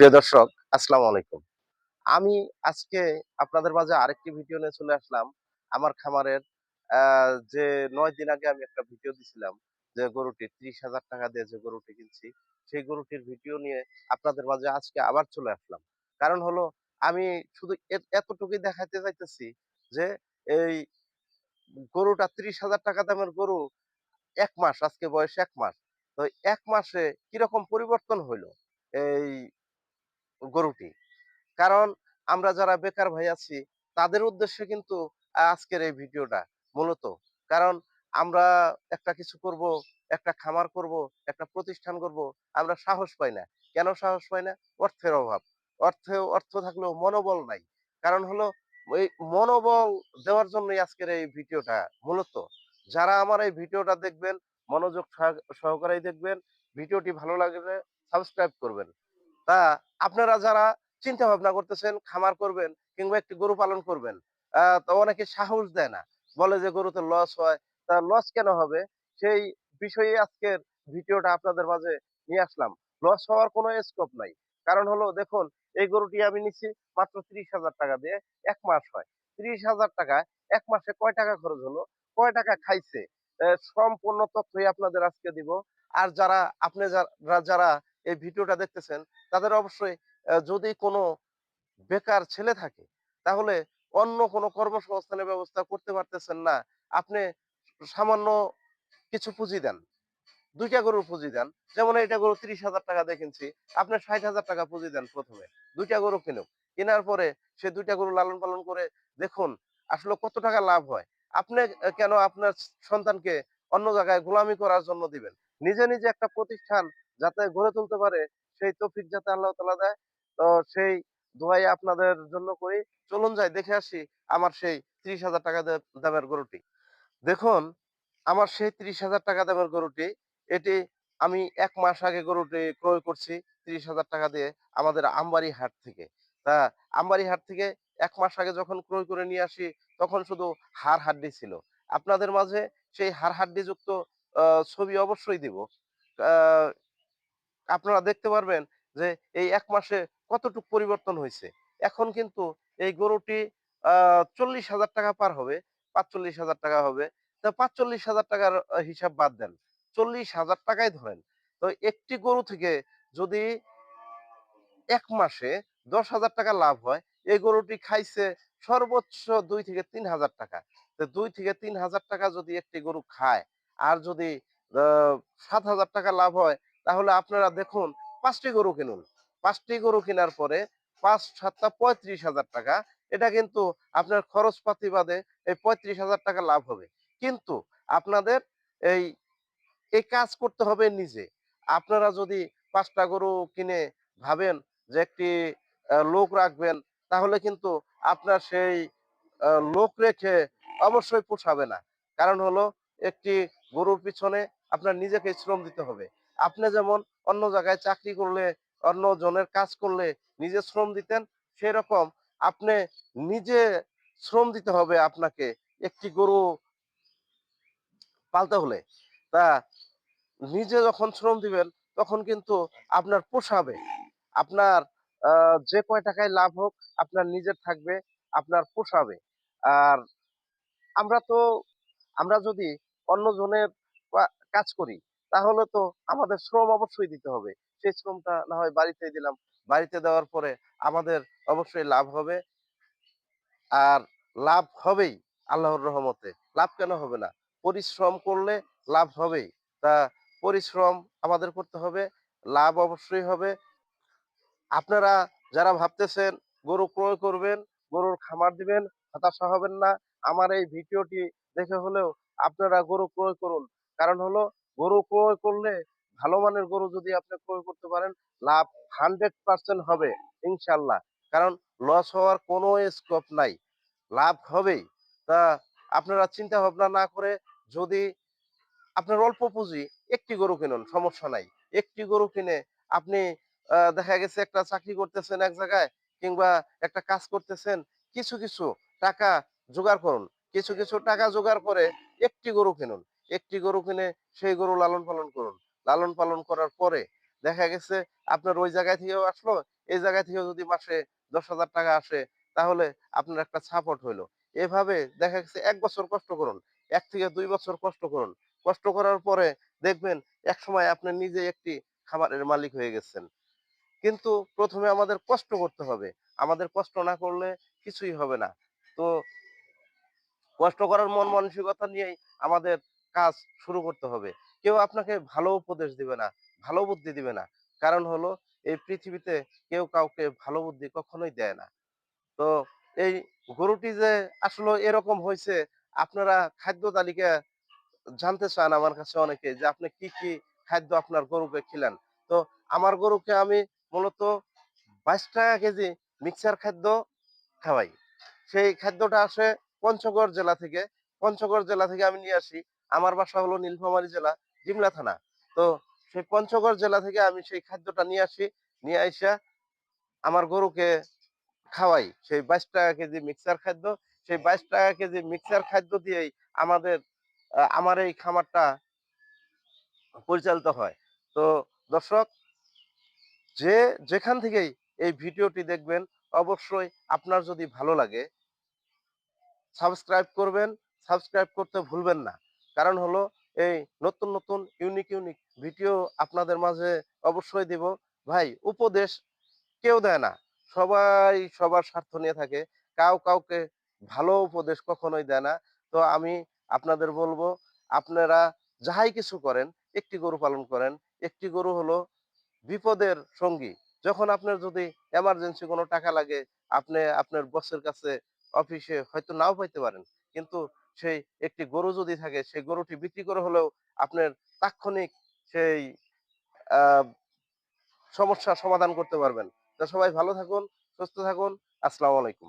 প্রিয় দর্শক, আসসালামু আলাইকুম। আমি আজকে আপনাদের মাঝে আরেকটি ভিডিও নিয়ে চলে আসলাম। আমার খামারের যে নয় দিন আগে আমি একটা ভিডিও দিছিলাম যে গরুটি, ত্রিশ হাজার টাকা দিয়ে যে গরুটি কিনছি, সেই গরুটির ভিডিও নিয়ে আপনাদের মাঝে আজকে আবার চলে আসলাম। কারণ হলো, আমি শুধু এতটুকুই দেখাতে চাইতেছি যে এই গরুটা ত্রিশ হাজার টাকা দামের গরু, এক মাস, আজকে বয়স এক মাস। তো এক মাসে কীরকম পরিবর্তন হইল? এই গরুটি। কারণ আমরা যারা বেকার ভাই আছি, তাদের উদ্দেশ্যে কিন্তু আজকের এই ভিডিওটা মূলত। কারণ আমরা একটা কিছু করব, একটা খামার করব, একটা প্রতিষ্ঠান করব, আমরা সাহস পাই না। কেন সাহস পাই না? অর্থের অভাব। অর্থে, অর্থ থাকলেও মনোবল নাই। কারণ হলো ওই মনোবল দেওয়ার জন্যই আজকের এই ভিডিওটা মূলত। যারা আমার এই ভিডিওটা দেখবেন, মনোযোগ সহ- সহকারেই দেখবেন, ভিডিওটি ভালো লাগলে সাবস্ক্রাইব করবেন। তা আপনারা যারা চিন্তা ভাবনা করতেছেন, খামার করবেন কিংবা একটি গরু পালন করবেন তো অনেকে সাহস দেয় না। বলে যে গরুতে লস হয়, তা লস কেন হবে? সেই বিষয়ে আজকের ভিডিওটা আপনাদের মাঝে নিয়ে আসলাম। লস হওয়ার কোনো স্কোপ নাই। কারণ হলো, দেখুন, এই গরুটি আমি নিচ্ছি মাত্র ত্রিশ হাজার টাকা দিয়ে, এক মাস হয়। ত্রিশ হাজার টাকা, এক মাসে কয় টাকা খরচ হলো? কয় টাকা খাইছে? সম্পূর্ণ তথ্যই আপনাদের আজকে দিব। আর যারা, আপনি যারা এই ভিডিওটা দেখতেছেন, তাদের অবশ্যই যদি কোনো বেকার ছেলে থাকে, তাহলে অন্য কোনো কর্মসংস্থানের ব্যবস্থা করতে পারতেছেন না। আপনি সামান্য কিছু পুঁজি দেন, দুইটা গরুর পুঁজি দেন। যেমন এটা গরু ত্রিশ হাজার টাকা কিনছি, আপনি ষাট হাজার টাকা পুঁজি দেন প্রথমে, দুইটা গরু কিনুক। কেনার পরে সে দুইটা গরু লালন পালন করে দেখুন, আসলে কত টাকা লাভ হয়। আপনি কেন আপনার সন্তানকে অন্য জায়গায় গোলামি করার জন্য দিবেন? নিজে নিজে একটা প্রতিষ্ঠান যাতে গড়ে তুলতে পারে সেই তৌফিক যাতে আল্লাহ তালা দেয়। তো সেই দোয়াই আপনাদের জন্য করি। চলুন যাই দেখে আসি আমার সেই ত্রিশ হাজার টাকা দামের গরুটি। দেখুন আমার সেই ত্রিশ হাজার টাকা দামের গরুটি এটি আমি এক মাস আগে গরুটি ক্রয় করছি ত্রিশ হাজার টাকা দিয়ে আমাদের আমবাড়ি হাট থেকে। তা আমবাড়ি হাট থেকে এক মাস আগে যখন ক্রয় করে নিয়ে আসি তখন শুধু হাড় হাড্ডি ছিল। আপনাদের মাঝে সেই হাড় হাড্ডি যুক্ত আহ, ছবি অবশ্যই দিব। আপনারা দেখতে পারবেন যে এই এক মাসে কতটুকু পরিবর্তন হয়েছে এখন কিন্তু এই গরুটি চল্লিশ হাজার টাকা পার হবে, পাঁচচল্লিশ হাজার টাকা হবে। তা পাঁচচল্লিশ হাজার টাকার হিসাব বাদ দেন। চল্লিশ হাজার টাকাই ধরেন। তো একটি গরু থেকে যদি এক মাসে দশ হাজার টাকা লাভ হয়, এই গরুটি খাইছে সর্বোচ্চ দুই থেকে তিন হাজার টাকা। তো দুই থেকে তিন হাজার টাকা যদি একটি গরু খায়, আর যদি সাত হাজার টাকা লাভ হয় তাহলে আপনারা দেখুন, পাঁচটি গরু কিনুন। পাঁচটি গরু কেনার পরে পাঁচ সাতটা পঁয়ত্রিশ হাজার টাকা। এটা কিন্তু আপনার খরচপাতি বাদে এই পঁয়ত্রিশ হাজার টাকা লাভ হবে। কিন্তু আপনাদের এই এই কাজ করতে হবে নিজে। আপনারা যদি পাঁচটা গরু কিনে ভাবেন যে একটি লোক রাখবেন, তাহলে কিন্তু আপনার সেই লোক রেখে অবশ্যই পোষাবে না। কারণ হলো, একটি গরুর পিছনে আপনার নিজেকে শ্রম দিতে হবে। আপনি যেমন অন্য জায়গায় চাকরি করলে, অন্য জনের কাজ করলে নিজে শ্রম দিতেন সেই রকম আপনি নিজে শ্রম দিতে হবে আপনাকে একটি গরু পালতে হলে। তা নিজে যখন শ্রম দিবেন, তখন কিন্তু আপনার পোষাবে। আপনার যে কয় টাকায় লাভ হোক, আপনার নিজের থাকবে, আপনার পোষাবে। আর আমরা তো, আমরা যদি অন্য জনের কাজ করি তাহলে তো আমাদের শ্রম অবশ্যই দিতে হবে। সেই শ্রমটা না হয় বাড়িতে দিলাম। বাড়িতে দেওয়ার পরে আমাদের অবশ্যই লাভ হবে। আর লাভ হবেই আল্লাহর রহমতে। লাভ কেন হবে না? পরিশ্রম করলে লাভ হবেই। তা পরিশ্রম আমাদের করতে হবে, লাভ অবশ্যই হবে। আপনারা যারা ভাবতেছেন গরু ক্রয় করবেন, গরুর খামার দিবেন, হতাশা হবেন না। আমার এই ভিডিওটি দেখে হলেও আপনারা গরু ক্রয় করুন। কারণ হলো গরু ক্রয় করলে ভালো মানের গরু যদি আপনি ক্রয় করতে পারেন, লাভ হান্ড্রেড পার্সেন্ট হবে ইনশাল্লাহ কারণ লস হওয়ার কোনো স্কোপ নাই। লাভ হবেই। তা আপনারা চিন্তা ভাবনা না করে যদি আপনার অল্প পুঁজি, একটি গরু কিনুন, সমস্যা নাই। একটি গরু কিনে আপনি দেখা গেছে একটা চাকরি করতেছেন এক জায়গায় কিংবা একটা কাজ করতেছেন, কিছু কিছু টাকা জোগাড় করুন। কিছু কিছু টাকা জোগাড় করে একটি গরু কিনুন। একটি গরু কিনে সেই গরু লালন পালন করুন। লালন পালন করার পরে দেখা গেছে আপনার ওই জায়গায় থেকেও আসলো, এই জায়গা থেকেও যদি মাসে দশ হাজার টাকা আসে, তাহলে আপনার একটা সাপোর্ট হইল। এভাবে দেখা গেছে এক বছর কষ্ট করুন, এক থেকে দুই বছর কষ্ট করুন। কষ্ট করার পরে দেখবেন এক সময় আপনি নিজে একটি খামারের মালিক হয়ে গেছেন। কিন্তু প্রথমে আমাদের কষ্ট করতে হবে। আমাদের কষ্ট না করলে কিছুই হবে না। তো কষ্ট করার মন মানসিকতা নিয়েই আমাদের কাজ শুরু করতে হবে। কেউ আপনাকে ভালো উপদেশ দিবে না, ভালো বুদ্ধি দিবে না। কারণ হলো, এই পৃথিবীতে কেউ কাউকে ভালো বুদ্ধি কখনোই দেয় না। তো এই গরুটি যে আসলে এরকম হয়েছে আপনারা খাদ্য তালিকা জানতে চান আমার কাছে অনেকে যে আপনি কি কি খাদ্য আপনার গরুকে খিলান। তো আমার গরুকে আমি মূলত বাইশ টাকা কেজি মিক্সার খাদ্য খাওয়াই। সেই খাদ্যটা আসে পঞ্চগড় জেলা থেকে। পঞ্চগড় জেলা থেকে আমি নিয়ে আসি। আমার বাসা হলো নীলফামারী জেলা ডিমলা থানা। তো সেই পঞ্চগড় জেলা থেকে আমি সেই খাদ্যটা নিয়ে আসি, নিয়ে আইসা আমার গরুকে খাওয়াই। সেই বাইশ টাকা কেজি মিক্সার খাদ্য, সেই বাইশ টাকা কেজি মিক্সার খাদ্য দিয়েই আমাদের আমার এই খামারটা পরিচালিত হয়। তো দর্শক, যে যেখান থেকেই এই ভিডিওটি দেখবেন, অবশ্যই আপনার যদি ভালো লাগে, সাবস্ক্রাইব করবেন, সাবস্ক্রাইব করতে ভুলবেন না। কারণ হলো এই নতুন নতুন ইউনিক ইউনিক ভিডিও আপনাদের মাঝে অবশ্যই দিব। ভাই, উপদেশ কেউ দেয় না। সবাই সবার স্বার্থ নিয়ে থাকে। কাউ কাউকে ভালো উপদেশ কখনোই দেয় না। তো আমি আপনাদের বলব, আপনারা যাহাই কিছু করেন, একটি গরু পালন করেন। একটি গরু হলো বিপদের সঙ্গী। যখন আপনার যদি এমার্জেন্সি কোনো টাকা লাগে, আপনি আপনার বসের কাছে অফিসে হয়তো নাও পাইতে পারেন। কিন্তু সেই একটি গরু যদি থাকে, সেই গরুটি বিক্রি করে হলেও আপনার তাৎক্ষণিক সেই সমস্যা সমাধান করতে পারবেন। তো সবাই ভালো থাকুন, সুস্থ থাকুন। আসসালামু আলাইকুম।